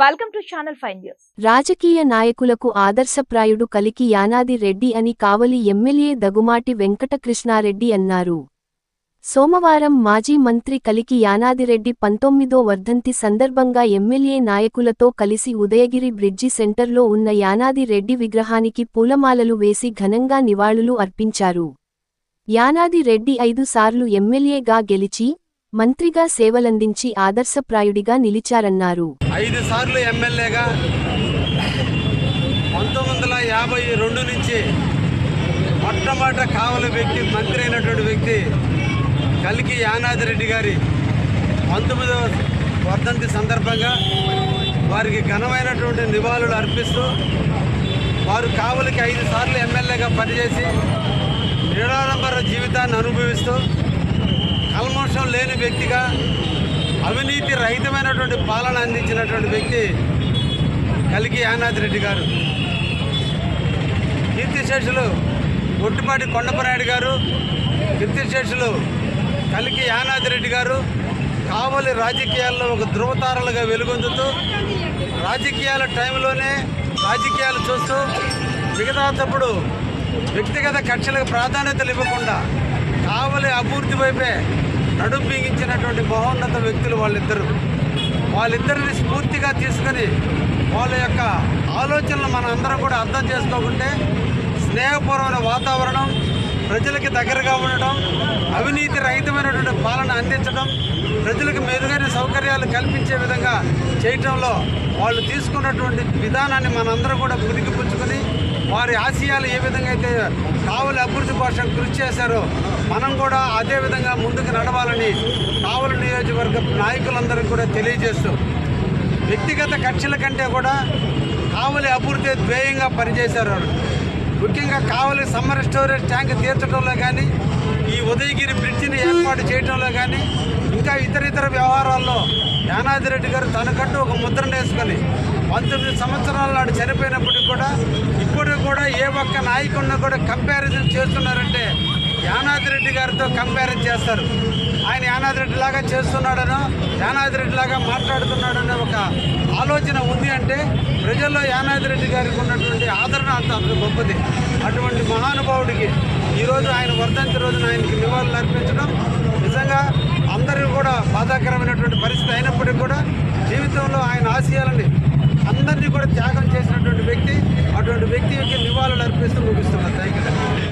Welcome to channel five news రాజకీయ నాయకులకు ఆదర్శప్రాయుడు కలికి యానాది రెడ్డి అని కావలి ఎమ్మెల్యే దగుమాటి వెంకటకృష్ణారెడ్డి అన్నారు. సోమవారం మాజీ మంత్రి కలికి యానాదిరెడ్డి పంతొమ్మిదో వర్ధంతి సందర్భంగా ఎమ్మెల్యే నాయకులతో కలిసి ఉదయగిరి బ్రిడ్జి సెంటర్లో ఉన్న యానాదిరెడ్డి విగ్రహానికి పూలమాలలు వేసి ఘనంగా నివాళులు అర్పించారు. యానాది రెడ్డి ఐదు సార్లు ఎమ్మెల్యేగా గెలిచి మంత్రిగా సేవలందించి ఆదర్శప్రాయుడిగా నిలిచారన్నారు. ఐదు సార్లు ఎమ్మెల్యేగా పంతొమ్మిది వందల యాభై రెండు నుంచి మొట్టమొదట కావలి వ్యక్తి మంత్రి అయినటువంటి వ్యక్తి కలికి యానాదిరెడ్డి గారి పంతొమ్మిదవ వర్ధంతి సందర్భంగా వారికి ఘనమైనటువంటి నివాళులు అర్పిస్తూ వారు కావలికి ఐదు సార్లు ఎమ్మెల్యేగా పనిచేసి నిరాడంబర జీవితాన్ని అనుభవిస్తూ కల్మోషం లేని వ్యక్తిగా అవినీతి రహితమైనటువంటి పాలన అందించినటువంటి వ్యక్తి కలికి యానాథ్ రెడ్డి గారు. కీర్తిశేషులు ఒట్టిపాటి కొండపనాయుడు గారు కీర్తిశేషులు కలికి యానాథ్ రెడ్డి గారు కావలి రాజకీయాల్లో ఒక ధృవతారలుగా వెలుగొందుతూ రాజకీయాల టైంలోనే రాజకీయాలు చూస్తూ మిగతా తప్పుడు వ్యక్తిగత కక్షలకు ప్రాధాన్యతలు ఇవ్వకుండా కావలి అభివృద్ధి వైపే నడుం మహోన్నత వ్యక్తులు వాళ్ళిద్దరు. వాళ్ళిద్దరిని స్ఫూర్తిగా తీసుకొని వాళ్ళ యొక్క ఆలోచనలు మన అందరం కూడా అర్థం చేసుకోకుంటే స్నేహపూర్వమైన వాతావరణం ప్రజలకి దగ్గరగా ఉండటం అవినీతి రహితమైనటువంటి పాలన అందించడం ప్రజలకు మెరుగైన సౌకర్యాలు కల్పించే విధంగా చేయటంలో వాళ్ళు తీసుకున్నటువంటి విధానాన్ని మనందరం కూడా పుచ్చుకొని వారి ఆశయాలు ఏ విధంగా అయితే కావలి అభివృద్ధి కోసం కృషి చేశారో మనం కూడా అదే విధంగా ముందుకు నడవాలని కావలి నియోజకవర్గ నాయకులందరికీ కూడా తెలియజేస్తూ వ్యక్తిగత కక్షల కంటే కూడా కావలి అభివృద్ధి ధ్యేయంగా పనిచేశారు ముఖ్యంగా కావలి సమ్మర్ స్టోరేజ్ ట్యాంక్ తీర్చడంలో కానీ ఈ ఉదయగిరి బ్రిడ్జిని ఏర్పాటు చేయడంలో కానీ ఇంకా ఇతర ఇతర వ్యవహారాల్లో యానాది రెడ్డి గారు తనకంటూ ఒక ముద్రను వేసుకొని పంతొమ్మిది సంవత్సరాల నాడు చనిపోయినప్పటికీ కూడా కూడా ఏ ఒక్క నాయకుడిని కూడా కంపారిజన్ చేస్తున్నారంటే యానాదిరెడ్డి గారితో కంపారిజన్ చేస్తారు. ఆయన యానాది రెడ్డి లాగా చేస్తున్నాడనో యానాది లాగా మాట్లాడుతున్నాడనే ఒక ఆలోచన ఉంది అంటే ప్రజల్లో యానాది రెడ్డి గారికి ఉన్నటువంటి ఆదరణ అంత అంత గొప్పది. అటువంటి మహానుభావుడికి ఈరోజు ఆయన వర్ధంతి రోజున ఆయనకి నివాళులు అర్పించడం నిజంగా అందరూ కూడా బాధాకరమైనటువంటి పరిస్థితి అయినప్పటికీ కూడా జీవితంలో ఆయన ఆశయాలని